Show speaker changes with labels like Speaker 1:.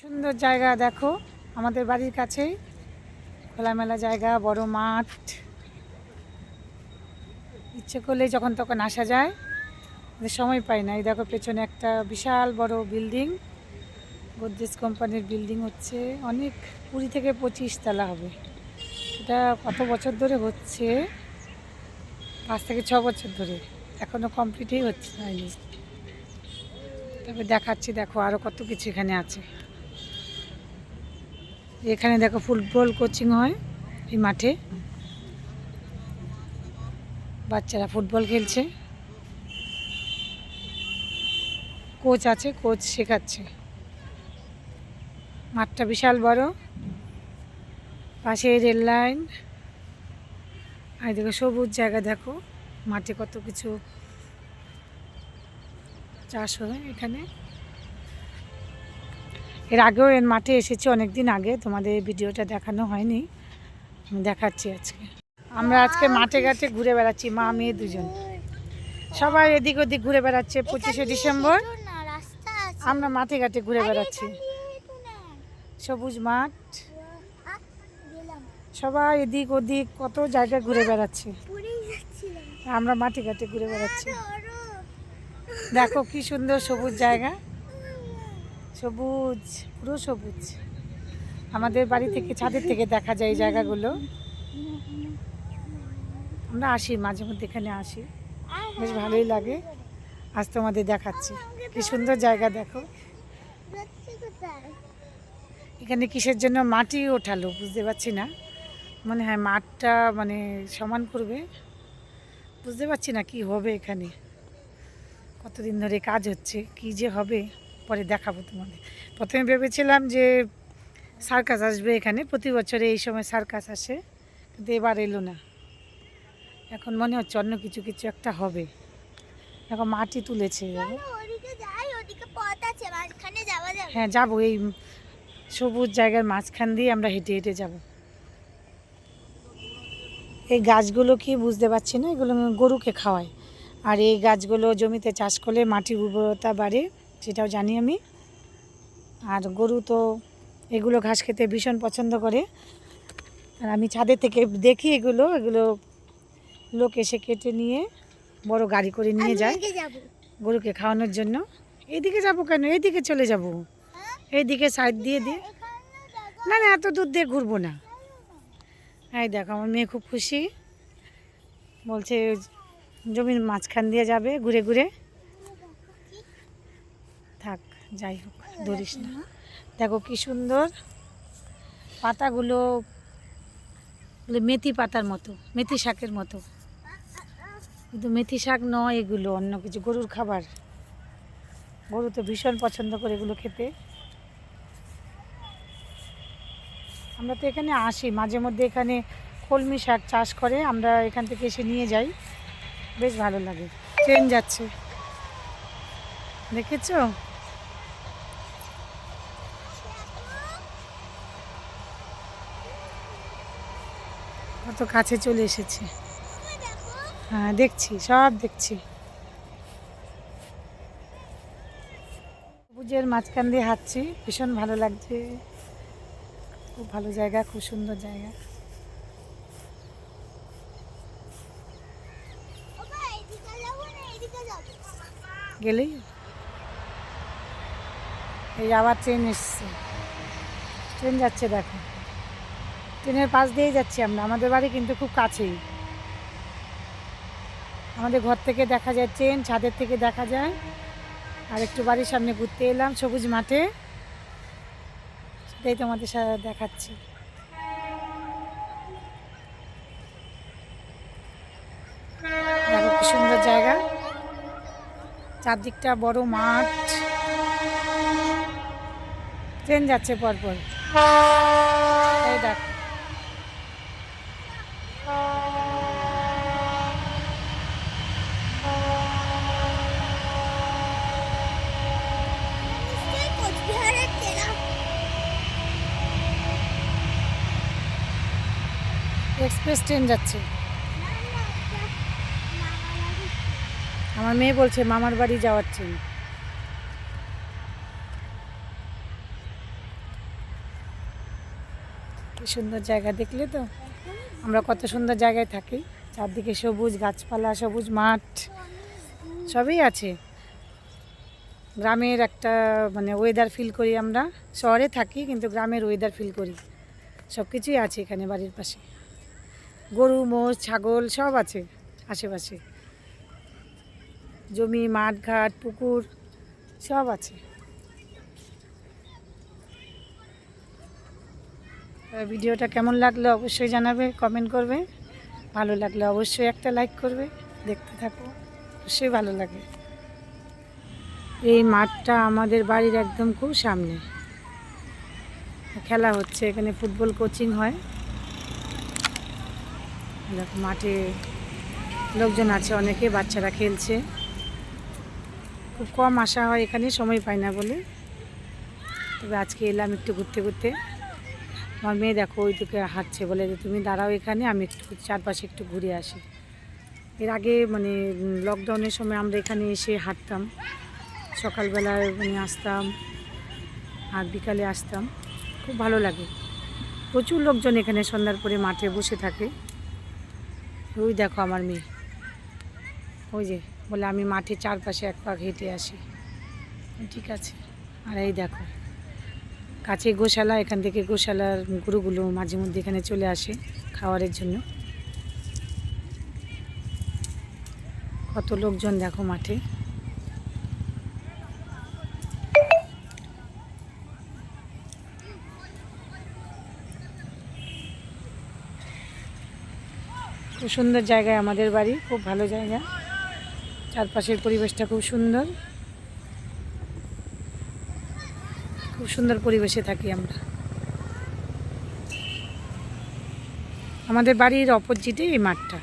Speaker 1: সুন্দর জায়গা দেখো, আমাদের বাড়ির কাছেই। খোলামেলা জায়গা, বড় মাঠ। ইচ্ছে করলে যখন তখন আসা যায়। সময় পাই না। এই দেখো পেছনে একটা বিশাল বড় বিল্ডিং। গোদরেজ কোম্পানির বিল্ডিং হচ্ছে। অনেক কুড়ি থেকে পঁচিশ তলা হবে। এটা কত বছর ধরে হচ্ছে? পাঁচ থেকে ছ বছর ধরে। এখনও কমপ্লিটই হচ্ছে হয়নি তবে দেখাচ্ছি, দেখো আরও কত কিছু এখানে আছে। এখানে দেখো ফুটবল কোচিং হয় এই মাঠে। বাচ্চারা ফুটবল খেলছে। কোচ আছে, কোচ শেখাচ্ছে। মাঠটা বিশাল বড়। পাশে রেল লাইন। আর দেখো সবুজ জায়গা, দেখো মাঠে কত কিছু চাষ হয় এখানে। এর আগেও এর মাঠে এসেছি অনেক দিন আগে। তোমাদের ভিডিওটা দেখানো হয়নি। আমি দেখাচ্ছি আজকে। আমরা আজকে মাঠে ঘাটে ঘুরে বেড়াচ্ছি মা মেয়ে দুজন। সবাই এদিক ওদিক ঘুরে বেড়াচ্ছে পঁচিশে ডিসেম্বর। আমরা মাঠে ঘাটে ঘুরে বেড়াচ্ছি। সবুজ মাঠ। সবাই এদিক ওদিক কত জায়গায় ঘুরে বেড়াচ্ছে। আমরা মাঠে ঘাটে ঘুরে বেড়াচ্ছি। দেখো কি সুন্দর সবুজ জায়গা। সবুজ, পুরো সবুজ। আমাদের বাড়ি থেকে ছাদের থেকে দেখা যায় এই জায়গাগুলো। আমরা আসি, মাঝে মধ্যে এখানে আসি। বেশ ভালোই লাগে। আজ তোমাদের দেখাচ্ছি। কি সুন্দর জায়গা দেখো। এখানে কিসের জন্য মাটি ওঠালো বুঝতে পারছি না। মনে হয় মাঠটা মানে সমান করবে। বুঝতে পারছি না কি হবে এখানে। কতদিন ধরে কাজ হচ্ছে, কি যে হবে। পরে দেখাবো তোমাদের। প্রথমে ভেবেছিলাম যে সার্কাস আসবে এখানে প্রতি বছরে এই সময় সার্কাস আসে কিন্তু এবার এলো না। এখন মনে হচ্ছে অন্য কিছু কিছু একটা হবে। এখন মাটি তুলেছে হ্যাঁ যাব এই সবুজ জায়গার মাঝখান দিয়ে আমরা হেঁটে হেঁটে যাব। এই গাছগুলো কি বুঝতে পারছি না এগুলো গরুকে খাওয়ায়। আর এই গাছগুলো জমিতে চাষ করলে মাটির উর্বরতা বাড়ে। সেটাও জানি আমি। আর গরু তো এগুলো ঘাস খেতে ভীষণ পছন্দ করে। আর আমি ছাদের থেকে দেখি এগুলো এগুলো লোক এসে কেটে নিয়ে বড় গাড়ি করে নিয়ে যায় গরুকে খাওয়ানোর জন্য। এইদিকে যাব কেন? এইদিকে চলে যাব। এইদিকে সাইড দিয়ে দিয়ে। না না এত দূর দিয়ে ঘুরবো না। এই দেখো আমার মেয়ে খুব খুশি। বলছে জমির মাঝখান দিয়ে যাবে ঘুরে ঘুরে। থাক যাই হোক ধরিস না। দেখো কি সুন্দর পাতাগুলো মেথি পাতার মতো মেথি শাকের মতো। কিন্তু মেথি শাক নয় এগুলো অন্য কিছু। গরুর খাবার। গরু তো ভীষণ পছন্দ করে এগুলো খেতে। আমরা তো এখানে আসি মাঝে মধ্যে এখানে কলমি শাক চাষ করে আমরা এখান থেকে এসে নিয়ে যাই। বেশ ভালো লাগে। ট্রেন যাচ্ছে। দেখেছ? কত কাছে চলে এসেছে। হ্যাঁ দেখছি, সব দেখছি। সবুজের মাঝখান দিয়ে হাঁটছি, ভীষণ ভালো লাগছে। খুব ভালো জায়গা, খুব সুন্দর জায়গা। গেলেই এই আবার ট্রেন এসছে। ট্রেন যাচ্ছে দেখো। ট্রেনের পাশ দিয়েই যাচ্ছি আমরা। আমাদের বাড়ি কিন্তু খুব কাছেই। আমাদের ঘর থেকে দেখা যায় ট্রেন, ছাদের থেকে দেখা যায়। আর একটু বাড়ির সামনে ঘুরতে এলাম সবুজ মাঠে। সেটাই তোমাদের সাথে দেখাচ্ছি। দেখো কি সুন্দর জায়গা। চারদিকটা বড় মাঠ। ট্রেন যাচ্ছে পরপর। এই দেখো। এক্সপ্রেস ট্রেন যাচ্ছে। আমার মেয়ে বলছে, মামার বাড়ি যাওয়ার ট্রেন। সুন্দর জায়গা দেখলে তো? আমরা কত সুন্দর জায়গায় থাকি। চারদিকে সবুজ গাছপালা, সবুজ মাঠ, সবই আছে। গ্রামের একটা মানে ওয়েদার ফিল করি আমরা। শহরে থাকি, কিন্তু গ্রামের ওয়েদার ফিল করি। সব কিছুই আছে এখানে বাড়ির পাশে। গরু, মোষ, ছাগল সব আছে আশেপাশে। জমি মাঠ ঘাট পুকুর সব আছে। ভিডিওটা কেমন লাগল অবশ্যই জানাবে কমেন্ট করবে। ভালো লাগলে অবশ্যই একটা লাইক করবে, দেখতে থাকো, অবশ্যই ভালো লাগে। এই মাঠটা আমাদের বাড়ির একদম খুব সামনে। খেলা হচ্ছে, এখানে ফুটবল কোচিং হয়। দেখো, মাঠে লোকজন আছে, অনেকে বাচ্চারা খেলছে। খুব কম আসা হয় এখানে, সময় পাই না বলে। তবে আজকে এলাম একটু ঘুরতে ঘুরতে। আমার মেয়ে দেখো ওই দিকে হাঁটছে, বলে যে, তুমি দাঁড়াও এখানে, আমি একটু চারপাশে একটু ঘুরে আসি। এর আগে মানে লকডাউনের সময় আমরা এখানে এসে হাঁটতাম। সকালবেলায় মানে আসতাম আর বিকালে আসতাম। খুব ভালো লাগে। প্রচুর লোকজন এখানে সন্ধ্যার পরে মাঠে বসে থাকে। ওই দেখো আমার মেয়ে। ওই যে বলে আমি মাঠে চারপাশে এক পাক হেঁটে আসি। ঠিক আছে। আর এই দেখো কাছে গোশালা, এখান থেকে গোশালার গরুগুলো মাঝে মধ্যে এখানে চলে আসে খাওয়ারের জন্য। কত লোকজন দেখো মাঠে। খুব সুন্দর জায়গায় আমাদের বাড়ি, খুব ভালো জায়গা। চারপাশের পরিবেশটা খুব সুন্দর। খুব সুন্দর পরিবেশে থাকি আমরা। আমাদের বাড়ির অপোজিটে এই মাঠটা।